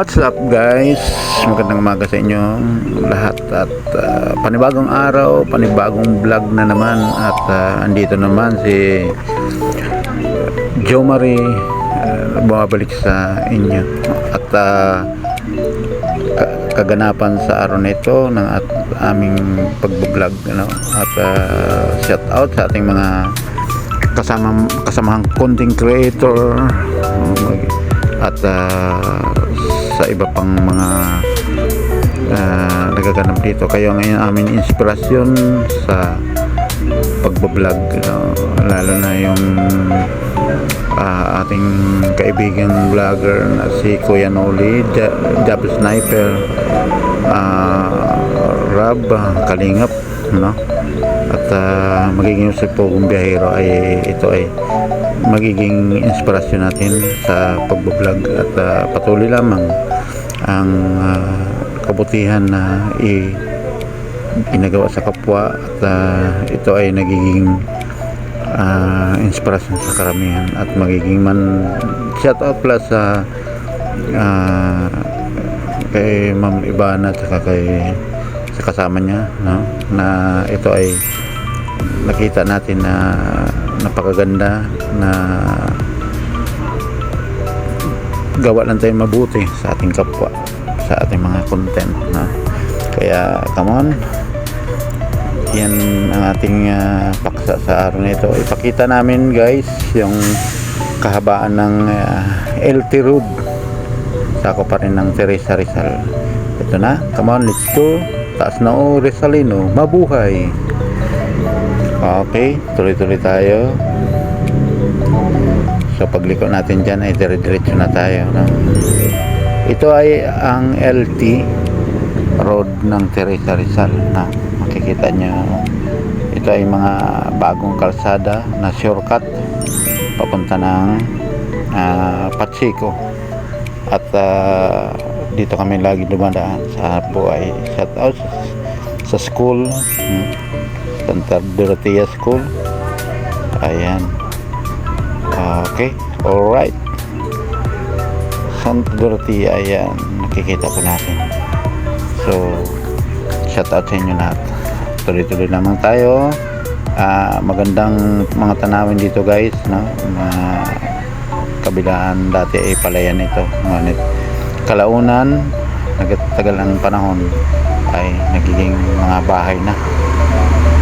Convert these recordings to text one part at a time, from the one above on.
What's up guys? Magandang umaga sa inyo lahat at ah, panibagong araw, panibagong vlog na naman at ah, andito naman si Joe Marie ah, bumabalik sa inyo at ka- kaganapan sa araw na ito ng at aming pagbablog ano? at ah, shout out sa ating mga kasama kasamahang content creator at ah, sa iba pang mga uh, nagaganap dito kayo ngayon aming inspirasyon sa pagbablog no? lalo na yung ah, ating kaibigang vlogger na si Kuya Noli Ja- Jab Sniper ah, Rab Kalingap no? at ah, magiging si Pogong Biyahero ay ito ay magiging inspirasyon natin sa pagbablog at ah, patuloy lamang ang ah, kabutihan na i ginagawa sa kapwa at ah, ito ay nagiging ah, inspirasyon sa karamihan at magiging man shout out pala sa ah, kay Ma'am Ibana at saka kay sa kasama niya no? na ito ay nakita natin na napakaganda na gawa lang tayo mabuti sa ating kapwa sa ating mga content no? kaya come on. Yan ang ating ah, paksa sa araw na ito. Ipakita namin guys yung kahabaan ng ah, LT Road. Sako pa rin ng Teresa Rizal. Ito na. Come on let's go. Taas na o Rizalino. Mabuhay. Okay tuloy-tuloy tayo so pagliko natin dyan ay dire-diretso na tayo no? ito ay ang LT road ng Teresa Rizal na makikita nyo. Ito ay mga bagong kalsada na shortcut papunta ng ah, Patsico at ah, dito kami lagi dumadaan sa po ay shout out sa school hmm, Santa Dorotea School. Ayan okay alright. Santa Dorotea ayan nakikita po natin. So shout out sa inyo lahat. Tuloy-tuloy lamang tayo. Ah, magandang mga tanawin dito guys no? na kabilaan dati ay palayan ito. Ngunit kalaunan nagtagal ang panahon ay nagiging mga bahay na.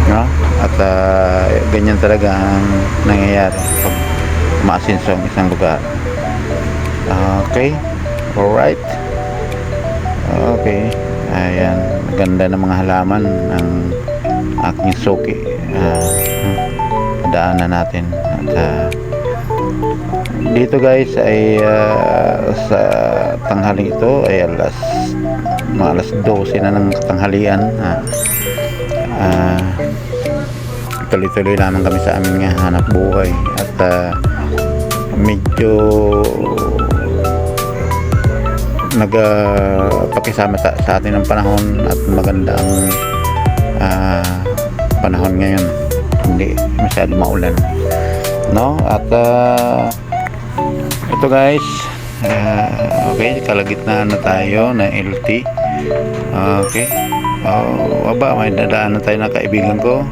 No? at ah, ganyan talaga ang nangyayari. pag umaasinso ang isang lugar. Okay. Alright. Okay. Ayan. Ganda ng mga halaman ng aking suki ah, daanan natin. At ah, dito guys ay ah, sa tanghali ito ay alas mga alas 12 na ng tanghalian. Ah, ah, tuloy-tuloy lamang kami sa aming ah, hanap buhay. At ah, medyo nagpakisama sa, sa atin ng panahon at magandang ah, panahon ngayon. Hindi masyado maulan. No? At ah, ito guys ah, okay kalagitnaan na tayo na LT. Okay. Oh, aba may dadaanan tayo ng kaibigan ko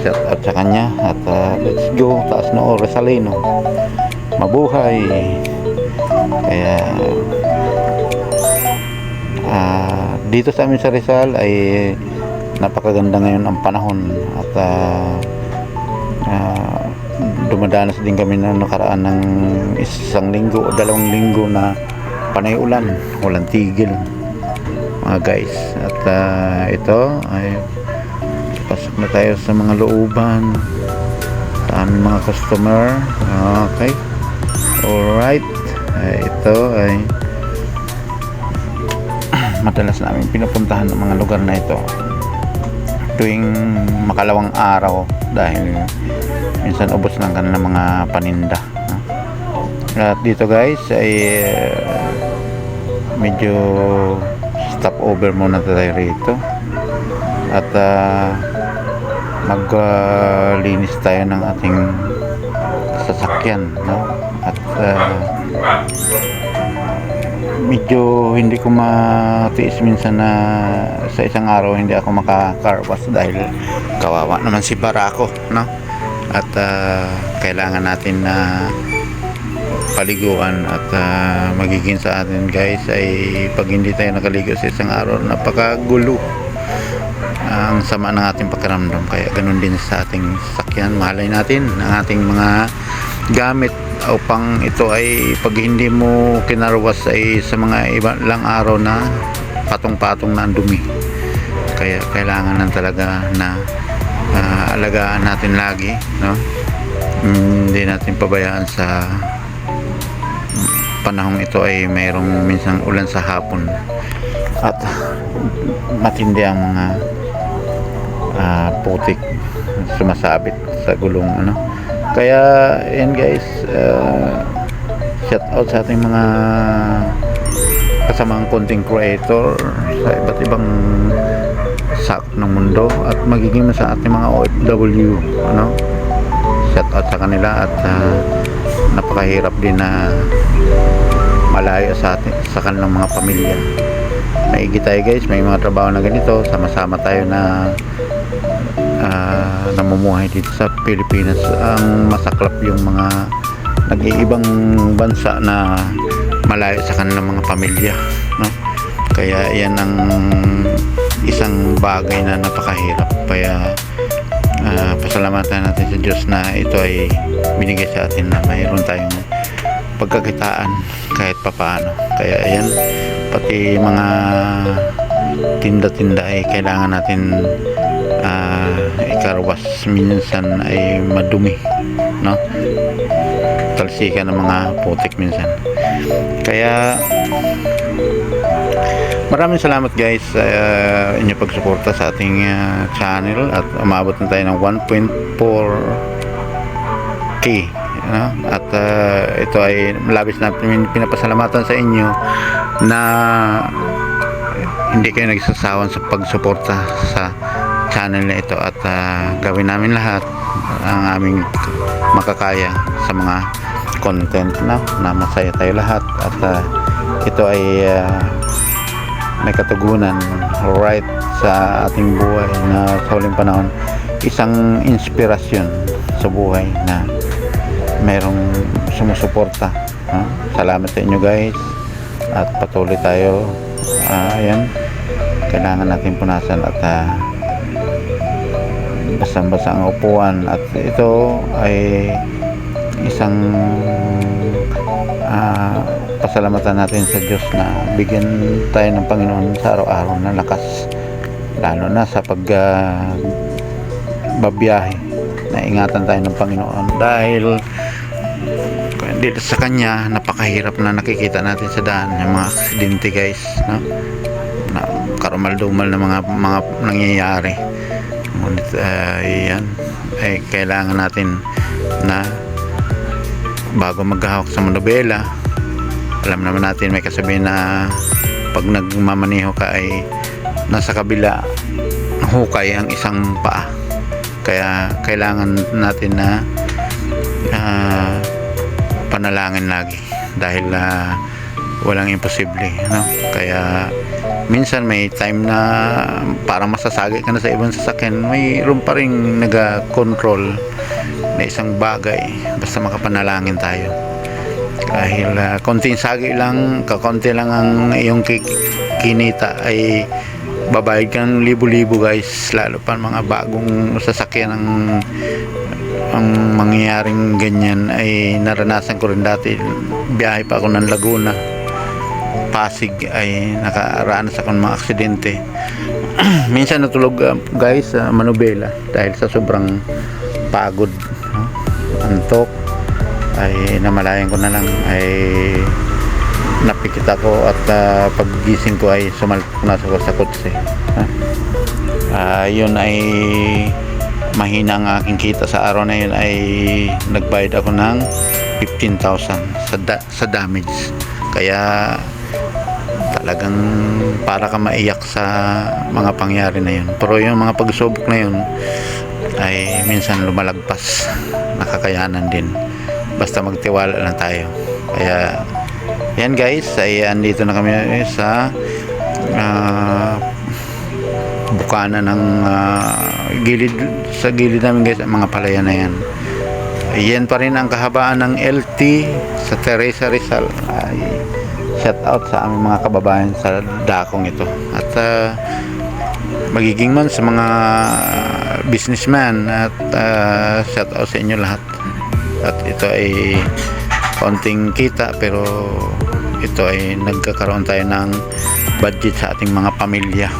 shout out sa kanya. At ah, let's go. Taas na oras salino mabuhay. Kaya ah, dito sa amin sa Rizal ay napakaganda ngayon ang panahon. At ah, ah, dumadanas din kami na nakaraan ng isang linggo o dalawang linggo na panay ulan walang tigil mga guys. At ah, ito ay pasok na tayo sa mga looban. Sa aming mga customer. Okay. Alright. Ay, ito ay madalas namin pinupuntahan ng mga lugar na ito. Tuwing makalawang araw. Dahil minsan ubos ng mga paninda. At dito guys ay eh, medyo stop over muna tayo rito. At ah, maglinis tayo ng ating sasakyan no? at medyo hindi ko matiis minsan na sa isang araw hindi ako maka-carwash dahil kawawa naman si Barako, no? At ah, kailangan natin na paliguan at ah, magiging sa atin guys ay pag hindi tayo nakaligo sa isang araw napakagulo ang sama ng ating pakiramdam. Kaya ganun din sa ating sasakyan. Mahalay natin ang ating mga gamit upang ito ay pag hindi mo kinarwas ay sa mga iba lang araw na patong-patong na ang dumi. Kaya kailangan lang talaga na ah, alagaan natin lagi no? Hindi natin pabayaan sa panahong ito ay mayroong minsang ulan sa hapon. At matindi ang mga ah, putik sumasabit sa gulong ano. Kaya yan guys ah, shout out sa ating mga kasamang content creator sa iba't ibang sak ng mundo at magiging sa ating mga OFW ano. Shout out sa kanila at ah, napakahirap din na malayo sa atin sa kanilang mga pamilya. Maigi tayo guys may mga trabaho na ganito sama-sama tayo na ah, namumuhay dito sa Pilipinas. Ang masaklap yung mga nag-iibang bansa na malayo sa kanilang mga pamilya no? kaya yan ang isang bagay na napakahirap. Kaya ah, pasalamatan natin sa Diyos na ito ay binigay sa atin na mayroon tayong pagkakitaan kahit papaano. Kaya ayan pati mga tinda-tinda ay kailangan natin ikarwas minsan ay madumi no? Talsika ng mga putik minsan. Kaya maraming salamat guys sa uh, inyong pagsuporta sa ating ah, channel. At umabot na tayo ng 1.4k no? at ah, ito ay labis natin pinapasalamatan sa inyo na hindi kayo nagsasawang sa pagsuporta sa channel na ito at ah, gawin namin lahat ang aming makakaya sa mga content na na masaya tayo lahat at ah, ito ay ah, may katugunan right sa ating buhay na sa huling panahon. Isang inspirasyon sa buhay na merong sumusuporta ha? salamat sa inyo guys. At patuloy tayo. Ah, ayan. Kailangan natin punasan at uh, basang-basa ang upuan. At ito ay isang ah, pasalamatan natin sa Diyos na bigyan tayo ng Panginoon sa araw-araw na lakas. Lalo na sa pag ah, babiyahe. Na ingatan tayo ng Panginoon dahil dito sa kanya napakahirap na nakikita natin sa daan yung mga aksidente guys no? na karumal-dumal na mga mga nangyayari ngunit uh, yan. Ay kailangan natin na bago maghahawak sa manobela alam naman natin may kasabihin na pag nagmamaneho ka ay nasa kabila hukay ang isang paa. Kaya kailangan natin na ah, panalangin lagi dahil ah, walang imposible no? Kaya minsan may time na parang masasagi ka na sa ibang sasakyan mayroon pa rin naga-control na isang bagay basta makapanalangin tayo. Dahil ah, konting sagi lang kakonti lang ang iyong ki- kinita ay babayad kang libo-libo guys. Lalo pa mga bagong sasakyan ng ang mangyayaring ganyan ay naranasan ko rin dati. Biyahe pa ako ng Laguna Pasig ay nakaranas ako ng mga aksidente. Minsan natulog uh, guys sa Manubela dahil sa sobrang pagod antok. Ay namalayan ko na lang. Ay napikit ako at uh, paggising ko ay sumalpok na sa kotse. Ha? Ah, yun ay mahina ang aking kita. Sa araw na yun ay nagbayad ako ng 15,000 sa, da- sa damage. Kaya talagang para ka maiyak sa mga pangyari na yun pero yung mga pagsubok na yun ay minsan lumalagpas nakakayanan din basta magtiwala lang tayo kaya Yan guys, ay andito na kami sa ah, bukana ng ah, gilid sa gilid namin guys ang mga palaya na yan. Yan pa rin ang kahabaan ng LT sa Teresa Rizal. Ay, shout out sa aming mga kababayan sa dakong ito. At ah, magiging man sa mga businessman at uh, shout out sa inyo lahat. At ito ay konting kita pero ito ay nagkakaroon tayo ng budget sa ating mga pamilya.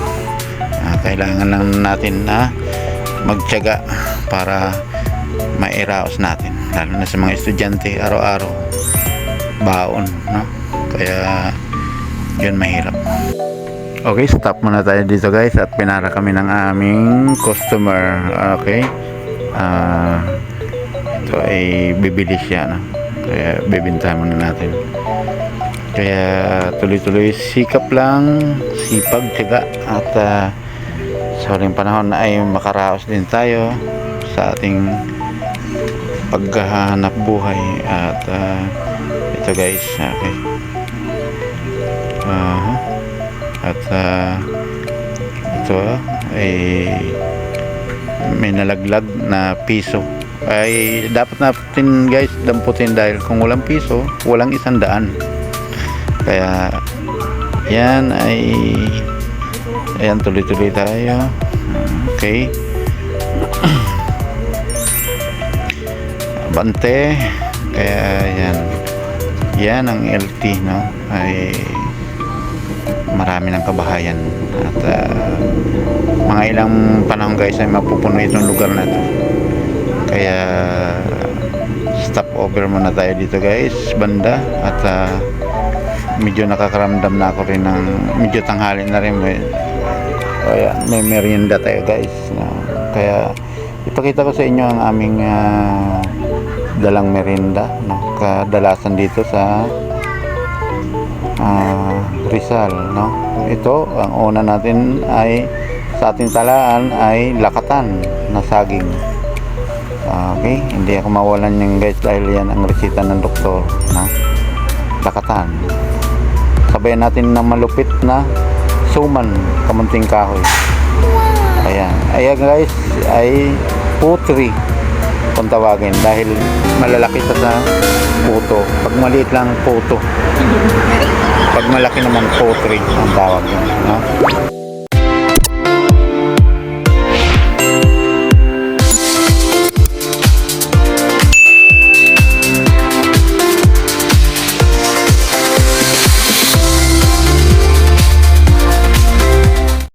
Ah, kailangan lang natin na magtiyaga para mairaos natin lalo na sa mga estudyante araw-araw baon no kaya yun mahirap Okay, stop muna tayo dito guys at pinara kami ng aming customer. Okay. Ah, ito ay bibili siya no. Kaya bibintahan muna natin. Kaya tuloy-tuloy sikap lang, sipag, tiyaga at ah, sa huling panahon na ay makaraos din tayo sa ating paghahanap buhay at ah, ito guys, okay. Aha. At ah, ito ay may nalaglag na piso. Ay dapat natin guys damputin dahil kung walang piso walang isang daan. Kaya yan ay ayan tuloy tuloy tayo. Okay. Bante. Kaya yan. Yan ang LT no? Ay marami ng kabahayan at ah, mga ilang panahon guys ay mapupuno itong lugar na to kaya stop over muna tayo dito guys banda at ah, medyo nakakaramdam na ako rin ng medyo tanghali na rin may, kaya may merienda tayo guys no? kaya ipakita ko sa inyo ang aming ah, dalang merienda no? kadalasan dito sa ah, Rizal no? Ito ang una natin ay sa ating talaan ay lakatan na saging. Ah, okay? Hindi ako mawalan yung guys dahil yan ang resita ng doktor no? Lakatan. Sabayan natin ng malupit na suman kamunting kahoy. Ayan. Ayan guys ay putri kung tawagin dahil malalaki sa sa puto pag maliit lang puto pag malaki naman potri ang tawag yun no?